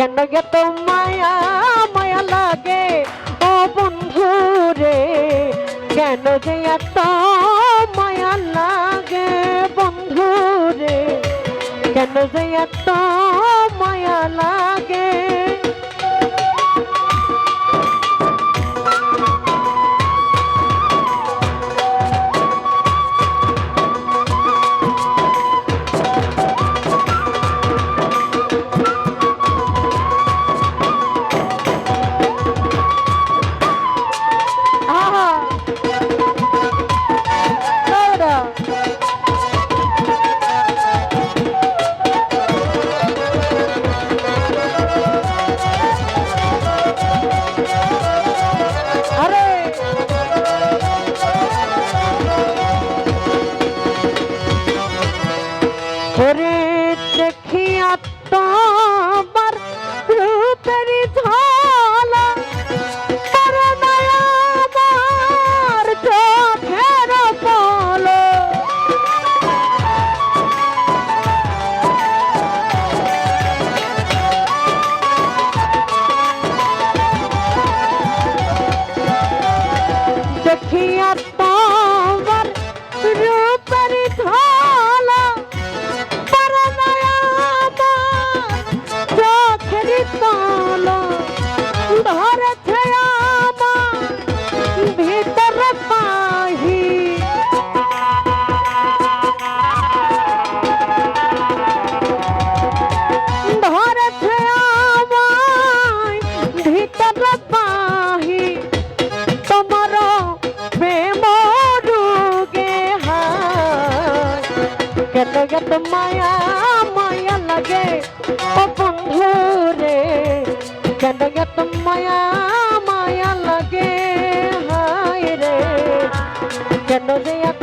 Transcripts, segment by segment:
কেন গে তো মায়া মায়া লাগে? ও বন্ধু রে, কেন যে এত মায়া লাগে বন্ধু রে? কেন যে এত ওরে দেখিয়া তোমার কেন গেত মায়া মায়া লাগে। ও বন্ধু রে কেন গেত মায়া মায়া লাগে। হায় রে, কেন যে এত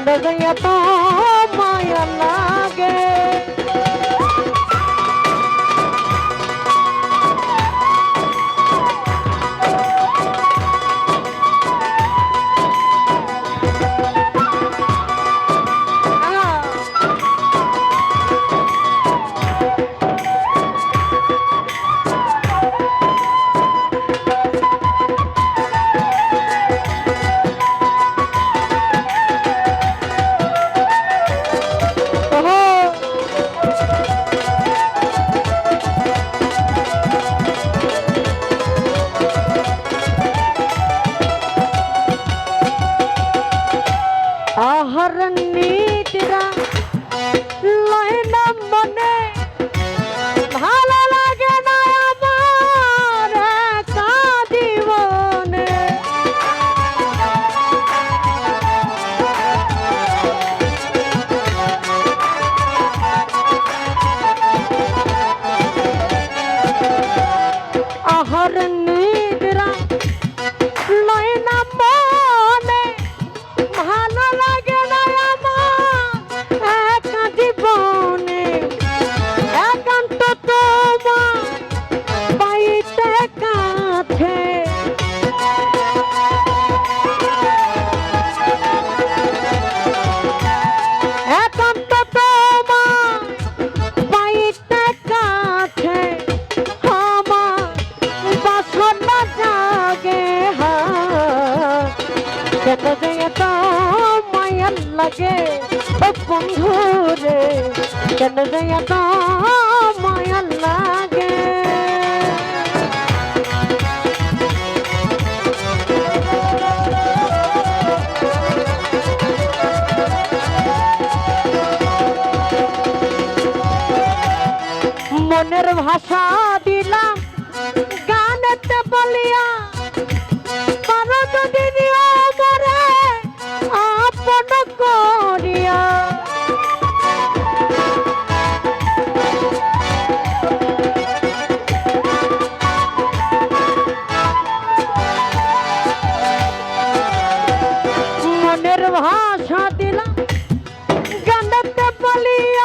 কেন যাইয়া তো মায়া ঘর নিদ্রা। লয় না মনে, ভালো লাগে না আমার একা জীবনে। একান্ত তোমার পাইতে কাছে একান্ত তোমার লাগে। ও বন্ধু রে কেন যে এত মায়ার লাগে? মনের ভাষা দিলাম গানেতে বলিয়া মনের ভাষা দিলাম গানেতে বলিয়া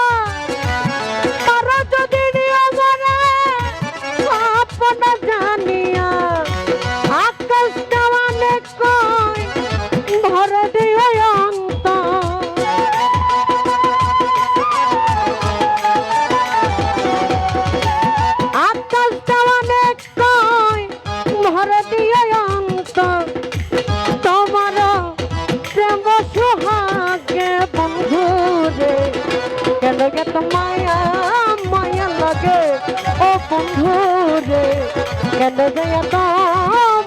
কেন গে তো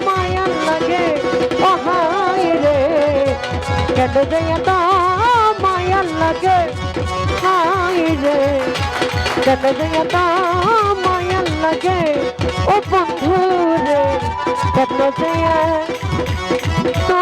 মায়া লাগে ও হাই রে। কেন গে তো মায়া লাগে হাই রে। কেন গে তো মায়া লাগে, ও বন্ধু রে। কেন গে তো